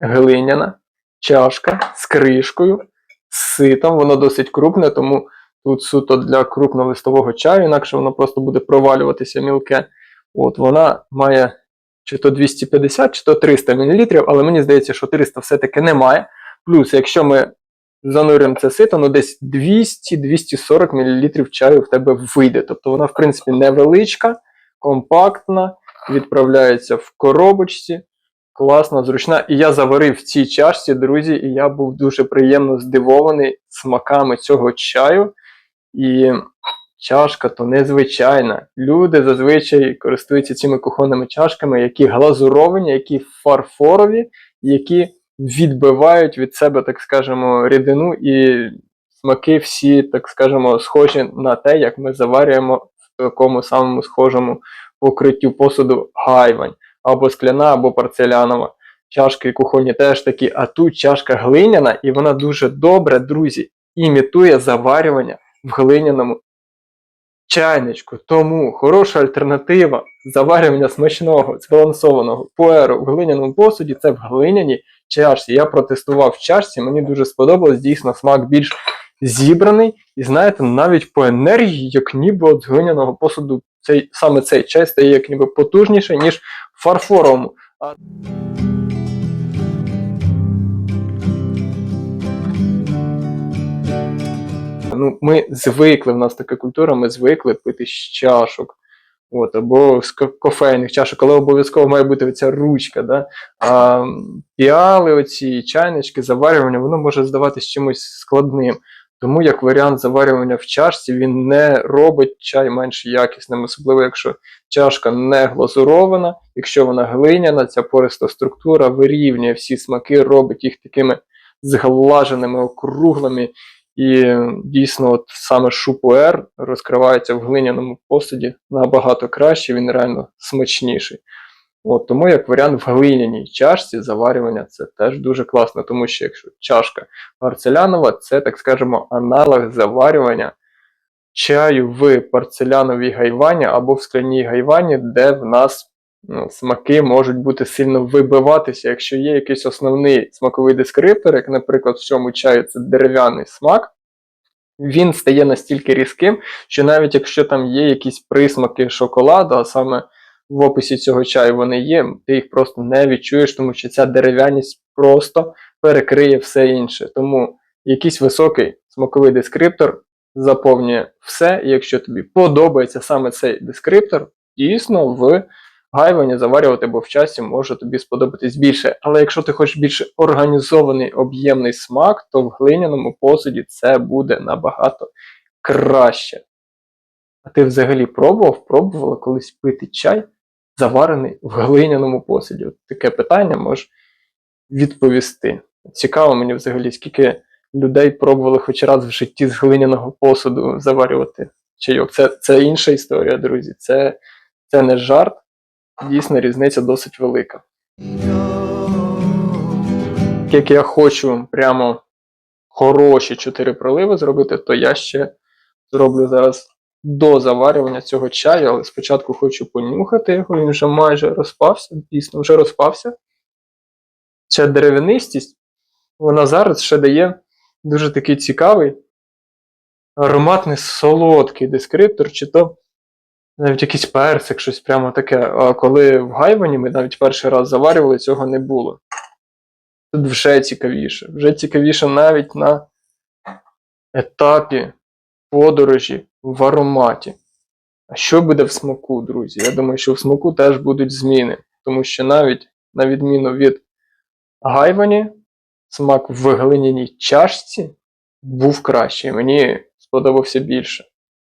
глиняна чашка з кришкою, з ситом. Воно досить крупне, тому тут суто для крупнолистового чаю, інакше воно просто буде провалюватися мілке. От Вона має чи то 250, чи то 300 мл, але мені здається, що 300 все-таки немає. Плюс, якщо ми зануримо це сито, ну десь 200-240 мл чаю в тебе вийде. Тобто вона, в принципі, невеличка, компактна, відправляється в коробочці. Класна, зручна. І я заварив в цій чашці, друзі, і я був дуже приємно здивований смаками цього чаю. І чашка то незвичайна. Люди зазвичай користуються цими кухонними чашками, які глазуровані, які фарфорові, які відбивають від себе, так скажемо, рідину і смаки всі, так скажемо, схожі на те, як ми заварюємо в такому самому схожому покриттю посуду гайвань, або скляна, або порцелянова. Чашки кухонні теж такі, а тут чашка глиняна, і вона дуже добре, друзі, імітує заварювання в глиняному чайничку. Тому хороша альтернатива заварювання смачного, збалансованого пуеру в глиняному посуді це в глиняній чашці. Я протестував в чашці, мені дуже сподобалось, дійсно смак більш зібраний. І знаєте, навіть по енергії, як ніби от з глиняного посуду, цей, саме цей чай стає як ніби потужніше, ніж А... Ну, ми звикли, в нас така культура, ми звикли пити з чашок. От, або з кофейних чашок, але обов'язково має бути оця ручка. Да? А піали, оці чайнички, заварювання, воно може здаватись чимось складним. Тому як варіант заварювання в чашці, він не робить чай менш якісним, особливо якщо чашка не глазурована, якщо вона глиняна, ця пориста структура вирівнює всі смаки, робить їх такими зглаженими, округлими. І дійсно, от саме шупуер розкривається в глиняному посуді набагато краще, він реально смачніший. От, тому як варіант в глиняній чашці заварювання це теж дуже класно, тому що якщо чашка порцелянова, це, так скажемо, аналог заварювання чаю в порцеляновій гайвані або в скляній гайвані, де в нас ну, смаки можуть бути сильно вибиватися. Якщо є якийсь основний смаковий дескриптор, як, наприклад, в цьому чаю це дерев'яний смак, він стає настільки різким, що навіть якщо там є якісь присмаки шоколаду, а саме в описі цього чаю вони є, ти їх просто не відчуєш, тому що ця дерев'яність просто перекриє все інше. Тому якийсь високий смаковий дескриптор заповнює все, і якщо тобі подобається саме цей дескриптор, дійсно в гайвані заварювати, бо в часі може тобі сподобатись більше. Але якщо ти хочеш більш організований об'ємний смак, то в глиняному посуді це буде набагато краще. А ти взагалі пробував, пробувала колись пити чай, заварений в глиняному посуді? Таке питання можеш відповісти. Цікаво мені взагалі, скільки людей пробували хоч раз в житті з глиняного посуду заварювати чайок. Це, це інша історія, друзі. Це, це не жарт. Дійсно, різниця досить велика. Як я хочу прямо хороші 4 проливи зробити, то я ще зроблю зараз до заварювання цього чаю, але спочатку хочу понюхати його, він вже майже розпався, дійсно вже розпався. Ця дерев'янистість, вона зараз ще дає дуже такий цікавий, ароматний солодкий дескриптор, чи то навіть якийсь персик, щось прямо таке. А коли в гайвані ми навіть перший раз заварювали, цього не було. Тут вже цікавіше. Вже цікавіше навіть на етапі подорожі в ароматі. А що буде в смаку, друзі? Я думаю, що в смаку теж будуть зміни. Тому що навіть, на відміну від гайвані, смак в глиняній чашці був кращий. Мені сподобався більше.